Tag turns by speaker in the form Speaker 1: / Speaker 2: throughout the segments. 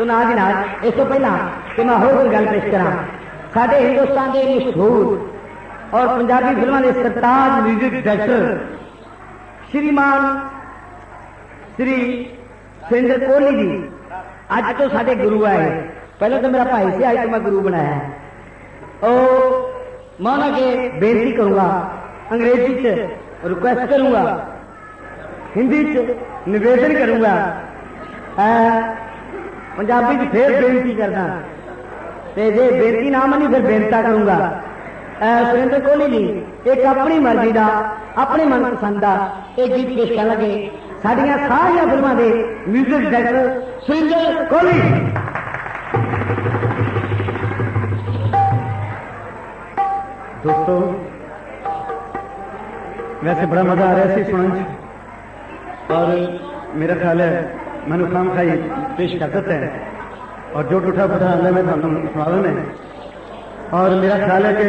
Speaker 1: ਤੋ ਨਾ ਜੀ ਨਾਲ ਇਸ ਤੋਂ ਪਹਿਲਾਂ ਕਿ ਮੈਂ ਹੋਰ ਕੋਈ ਗੱਲ ਪੇਸ਼ ਕਰਾਂ ਸਾਡੇ ਹਿੰਦੁਸਤਾਨ ਦੇ ਮਸ਼ਹੂਰ ਔਰ ਪੰਜਾਬੀ ਫਿਲਮਾਂ ਦੇ ਸਰਤਾਜ ਮਿਊਜ਼ਿਕ ਡਾਇਰੈਕਟਰ ਸ਼੍ਰੀਮਾਨ ਸ੍ਰੀ ਸਿੰਦਰ ਕੋਹਲੀ ਜੀ ਅੱਜ ਤੋਂ ਸਾਡੇ ਗੁਰੂ ਆਏ ਪਹਿਲਾਂ ਤਾਂ ਮੇਰਾ ਭਾਈ ਸੀ ਅੱਜ ਤੋਂ ਮੈਂ ਗੁਰੂ ਬਣਾਇਆ ਹੈ। ਉਹ ਮੈਂ ਉਹਨਾਂ ਕੇ ਬੇਨਤੀ ਕਰੂੰਗਾ अंग्रेजी ਚ ਰਿਕੁਐਸਟ ਕਰੂੰਗਾ ਹਿੰਦੀ ਚ ਨਿਵੇਦਨ ਕਰੂੰਗਾ ਅਹ, ਪੰਜਾਬੀ ਚ ਫੇਰ ਬੇਨਤੀ ਕਰਦਾ ਤੇ ਜੇ ਬੇਨਤੀ ਨਾ ਮੰਨੀ ਫਿਰ ਬੇਨਤਾ ਕਰੂੰਗਾ ਅਹ, ਸੁਰਿੰਦਰ ਕੋਹਲੀ ਜੀ ਇੱਕ ਆਪਣੀ ਮਰਜ਼ੀ ਦਾ ਆਪਣੇ ਮਨਪਸੰਦ ਦਾ ਇਹ ਗੀਤ ਪੇਸ਼ ਕਰਨ ਲੱਗੇ ਸਾਡੀਆਂ ਸਾਰੀਆਂ ਫਿਲਮਾਂ ਦੇ 뮤직 ਡਾਇਰੈਕਟਰ ਸੁਰਿੰਦਰ ਕੋਹਲੀ
Speaker 2: ਦੋਸਤੋ ਵੈਸੇ ਬੜਾ ਮਜ਼ਾ ਆ ਰਿਹਾ ਸੀ ਸੁਣਨ ਚ ਔਰ ਮੇਰਾ ਖਿਆਲ ਹੈ ਮੈਨੂੰ ਖਾਮ ਖਾਈ ਪੇਸ਼ ਕਰ ਦਿੱਤਾ ਹੈ। ਔਰ ਜੋ ਟੁੱਟਾ ਫੁੱਟਾ ਆਂਦਾ ਮੈਂ ਤੁਹਾਨੂੰ ਸੁਣਾ ਦਿੰਦਾ ਔਰ ਮੇਰਾ ਖਿਆਲ ਹੈ ਕਿ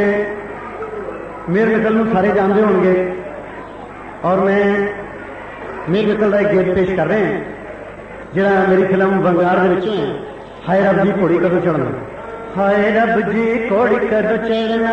Speaker 2: ਮੇਰ ਮਿੱਤਲ ਨੂੰ ਸਾਰੇ ਜਾਣਦੇ ਹੋਣਗੇ। ਔਰ ਮੈਂ ਮੇਰ ਮਿੱਤਲ ਦਾ ਇੱਕ ਗੀਤ ਪੇਸ਼ ਕਰ ਰਿਹਾ ਹਾਂ, ਜਿਹੜਾ ਮੇਰੀ ਫਿਲਮ ਬੰਗਾਰ ਦੇ ਵਿੱਚੋਂ ਹੈ। ਹਾਏ ਰੱਬ ਜੀ, ਘੋੜੀ ਕਦੋਂ ਚੜਨਾ ਹਾਏ ਰੱਬ ਜੀ, ਘੋੜੀ ਕਦੋਂ ਚੜਨਾ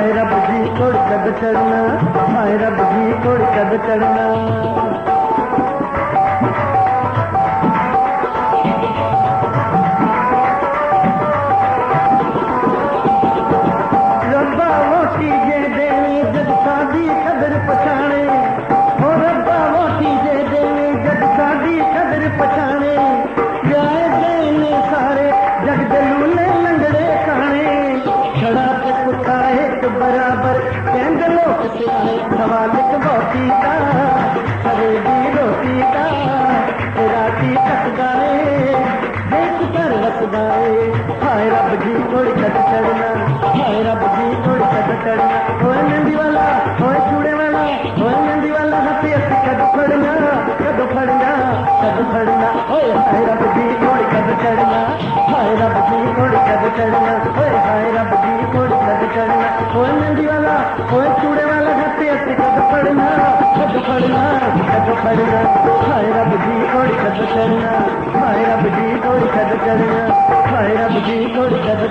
Speaker 2: हाय रब जी तोड़ कद चढ़ना हाय रब जी तोड़ कद चढ़ना। रब्बा वो चीज़ें देने पछाने। देने पछाने। सारे लंगड़े खाने। छड़ा एक बराबर केंद्र लोक चाहे मालिक रोटी का हरेबी रोटी का, राती तक गाए देख कर रसदाए हाय रब जी थोड़ी कट चढ़ना, हाय रब जी थोड़ी कट चढ़ना। हो नंदी वाला हो चूड़े वाला हो नंदी वाला हाथी हसी कद फड़ना कद फड़ना कद फड़ना। ओए हाय रब जी थोड़ी कद चढ़ना, हाय रब जी थोड़ी कद चढ़ना। ओए हाय रब जी ओए चूड़े वाला घाटी तो पड़ना कद पड़ना पड़ना हाय रब जी कोई कद करना हाय रब जी कोई कद करना रब जी कोई कद